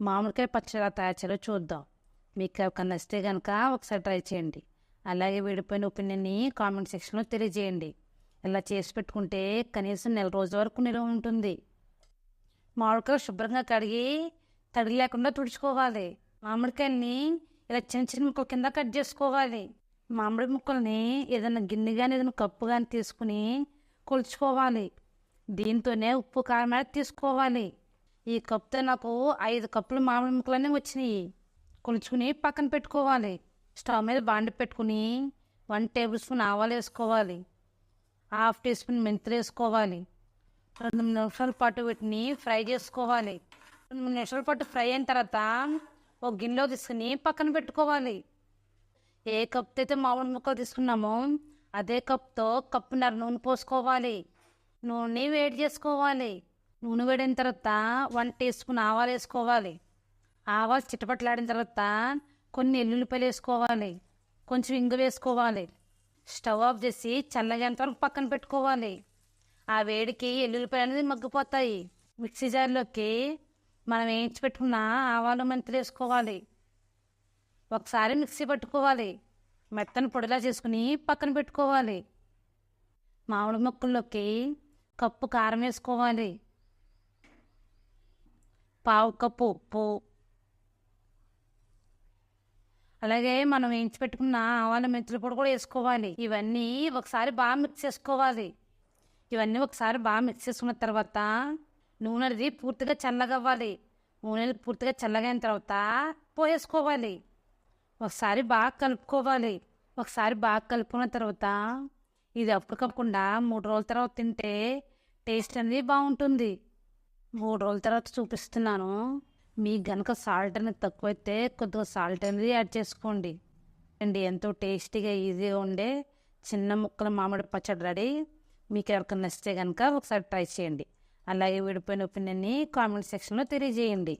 మామిడికాయ పచ్చడి తయారు చేయాలో చూద్దాం. మీకు ఒక నచ్చితే కనుక ఒకసారి ట్రై చేయండి. అలాగే విడిపోయిన ఒపీనియన్ని కామెంట్ సెక్షన్లో తెలియజేయండి. ఇలా చేసి పెట్టుకుంటే కనీసం నెల రోజుల వరకు నిల్వ ఉంటుంది. మామిడికాయ శుభ్రంగా కడిగి తడి లేకుండా తుడుచుకోవాలి. మామిడికాయల్ని ఇలా చిన్న చిన్న ముక్కల కింద కట్ చేసుకోవాలి. మామిడి ముక్కల్ని ఏదైనా గిన్నె కానీ ఏదైనా కప్పు కానీ తీసుకుని కొలుచుకోవాలి. దీంతోనే ఉప్పు కారం తీసుకోవాలి. ఈ కప్తో నాకు ఐదు కప్పులు మామిడి ముక్కలనే వచ్చినాయి. కొలుచుకుని పక్కన పెట్టుకోవాలి. స్టవ్ మీద బాండి పెట్టుకుని వన్ టేబుల్ స్పూన్ ఆవాలు వేసుకోవాలి. హాఫ్ టీ స్పూన్ మెంతులు వేసుకోవాలి. రెండు మూడు నిమిషాల పాటు వీటిని ఫ్రై చేసుకోవాలి. రెండు మూడు నిమిషాల పాటు ఫ్రై అయిన తర్వాత ఒక గిన్నెలో తీసుకుని పక్కన పెట్టుకోవాలి. ఏ కప్తో అయితే మామిడి ముక్కలు తీసుకున్నామో అదే కప్తో కప్పున్నర నూనె పోసుకోవాలి. నూనె వేడి చేసుకోవాలి. నూనె వేడిన తర్వాత వన్ టీ స్పూన్ ఆవాలు వేసుకోవాలి. ఆవాలు చిట్టపట్లాడిన తర్వాత కొన్ని ఎల్లుల్లిపాయలు వేసుకోవాలి. కొంచెం ఇంగు వేసుకోవాలి. స్టవ్ ఆఫ్ చేసి చల్లగేంత వరకు పక్కన పెట్టుకోవాలి. ఆ వేడికి ఎల్లుల్లిపాయలు అనేది మగ్గిపోతాయి. మిక్సీ జార్లోకి మనం వేయించి పెట్టుకున్న ఆవాలు మెంతులు వేసుకోవాలి. ఒకసారి మిక్సీ పట్టుకోవాలి. మెత్తని పొడిలా చేసుకుని పక్కన పెట్టుకోవాలి. మామిడి ముక్కల్లోకి కప్పు కారం వేసుకోవాలి. పావు కప్పు ఉప్పు. అలాగే మనం వేయించి పెట్టుకున్న ఆవాల మెంతుల పొడి కూడా వేసుకోవాలి. ఇవన్నీ ఒకసారి బాగా మిక్స్ చేసుకోవాలి. ఇవన్నీ ఒకసారి బాగా మిక్స్ చేసుకున్న తర్వాత నూనె పూర్తిగా చల్లగవ్వాలి నూనె పూర్తిగా చల్లగైన తర్వాత పోయేసుకోవాలి. ఒకసారి బాగా కలుపుకోవాలి. ఒకసారి బాగా కలుపుకున్న తర్వాత ఇది అప్పుడు కప్పకుండా మూడు రోజుల తర్వాత తింటే టేస్ట్ అనేది బాగుంటుంది. మూడు రోజుల తర్వాత చూపిస్తున్నాను. మీకు గనక సాల్ట్ అనేది తక్కువైతే కొద్దిగా సాల్ట్ అనేది యాడ్ చేసుకోండి. అండి ఎంతో టేస్టీగా ఈజీగా ఉండే చిన్న ముక్కల మామిడి పచ్చడి రెడీ. మీకు ఎవరికైనా నచ్చితే కనుక ఒకసారి ట్రై చేయండి. అలాగే విడిపోయిన ఒపీనియన్ని కామెంట్ సెక్షన్లో తెలియజేయండి.